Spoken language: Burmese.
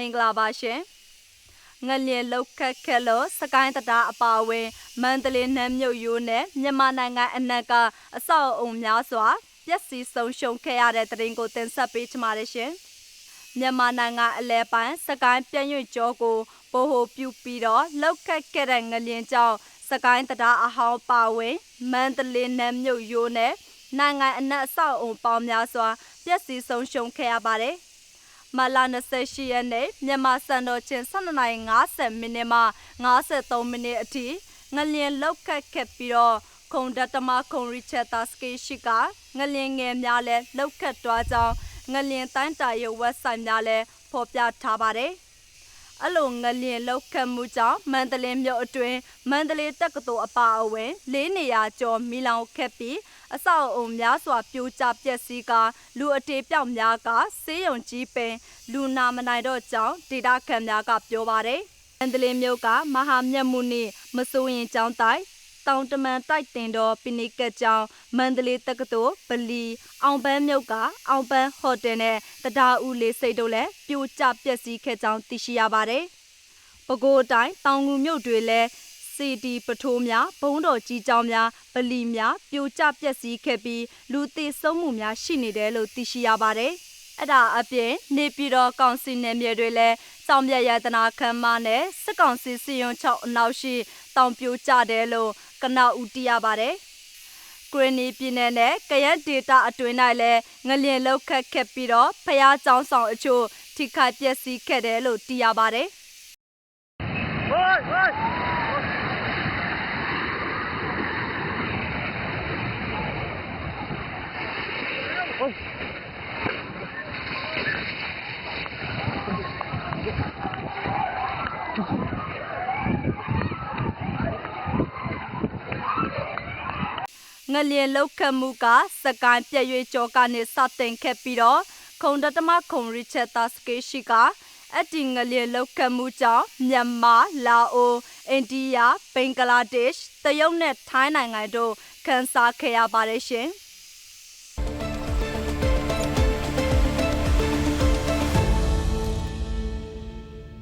မင်္ဂလာပါရှင်ငလျင်လောက်ခတ်ခက်လို့စကိုင်းတတားအပါအဝင်မန္တလေးနမ်းမြုပ်ရိုးနဲ့မြန်မာနိုင်ငံအနှံ့ကအဆောက်အုံများစွာပျက်စီးဆုံးရှုံးခဲ့ရတဲ့တရင်ကိုတင်ဆက်ပေးချင်ပါတယ်ရှင်မြန်မာနိုင်ငံအလဲပိုင်းစကိုင်းပြန့်ရွှေ့ကျော်ကိုဘိုဟိုပြုပြီးတော့လောက်ခတ်ခဲ့တဲ့ငလျင်ကြောင့်စကိုင်းတတားအဟောင်းပါဝင်မန္တလေးနမ်းမြုပ်ရိုးနဲ့နိုင်ငံအနှံ့အဆောက်အုံပေါင်းများစွာပျက်စီးဆုံးရှုံးခဲ့ရပါတယ် မလာ28ရက်နေ့မြန်မာစံတော်ချိန်12:50မိနစ်မှ53မိနစ်အထိငလျင်လောက်ခတ်ခဲ့ပြီးတော့ခုံဒတမခုံရီချက်တာစကေရှိကငလျင်ငယ်များလဲလောက်ခတ်သွားကြောင်းငလျင်တိုင်းတာရဲ့ website များလဲဖော်ပြထားပါတယ်။အလိုငလျင်လောက်ခတ်မှုကြောင့်မန္တလေးမြို့အတွင်းမန္တလေးတက္ကသိုလ်အပါအဝင်၄နေရာကျော်မီလောင်ခက်ပြီး အဆောက်အုံများစွာပြိုကျပျက်စီးကလူအတေပြောက်များကဆေးရုံကြီးပင်လူနာမနိုင်တော့ကြောင်းဒေတာခံများကပြောပါတယ်။မန္တလေးမြို့ကမဟာမြတ်မှုနိမစိုးရင်ကျောင်းတိုက်တောင်တမန်တိုက်တင်တော်ပိနိကကျောင်းမန္တလေးတက္ကသိုလ်ဗလီအောင်ပန်းမြို့ကအောင်ပန်းဟိုတယ်နဲ့တရားဦးလေးစိတ်တို့လည်းပြိုကျပျက်စီးခဲ့ကြောင်းသိရှိရပါတယ်။ပဲခူးတိုင်းတောင်ငူမြို့တွေလည်း စေတီပုထိုးများဘုံတော်ကြီးကျောင်းများဗလီများပြိုကျပျက်စီးခဲ့ပြီးလူသေဆုံးမှုများရှိနေတယ်လို့သိရှိရပါတယ်။အဒါအပြင်နေပြည်တော်ကောင်စီနယ်မြေတွေလည်းတောင်ပြရတနာခမ်းမနဲ့စစ်ကောင်စီစီယွန်6အနောက်ရှိတောင်ပြိုကျတယ်လို့ကနောက်ဦးတိရပါတယ်။ကရနီပြည်နယ်နဲ့ကယက်ဒေတာအတွင်း၌လည်းငလျင်လောက်ခတ်ခဲ့ပြီးတော့ဖျားចောင်းဆောင်အချို့ထိခိုက်ပျက်စီးခဲ့တယ်လို့သိရပါတယ်။ ငလျင်လောက်ခတ်မှုကစကိုင်းပြည့်ရွေကျော်ကနေစတင်ခဲ့ပြီးတော့ခုံတတမခုံရီချက်တာစကေရှိကအတီငလျင်လောက်ခတ်မှုကြောင့်မြန်မာလာအိုအိန္ဒိယဘင်္ဂလားဒေ့ရှ်တရုတ်နဲ့ထိုင်းနိုင်ငံတို့ခန်းစားခဲ့ရပါတယ်ရှင်။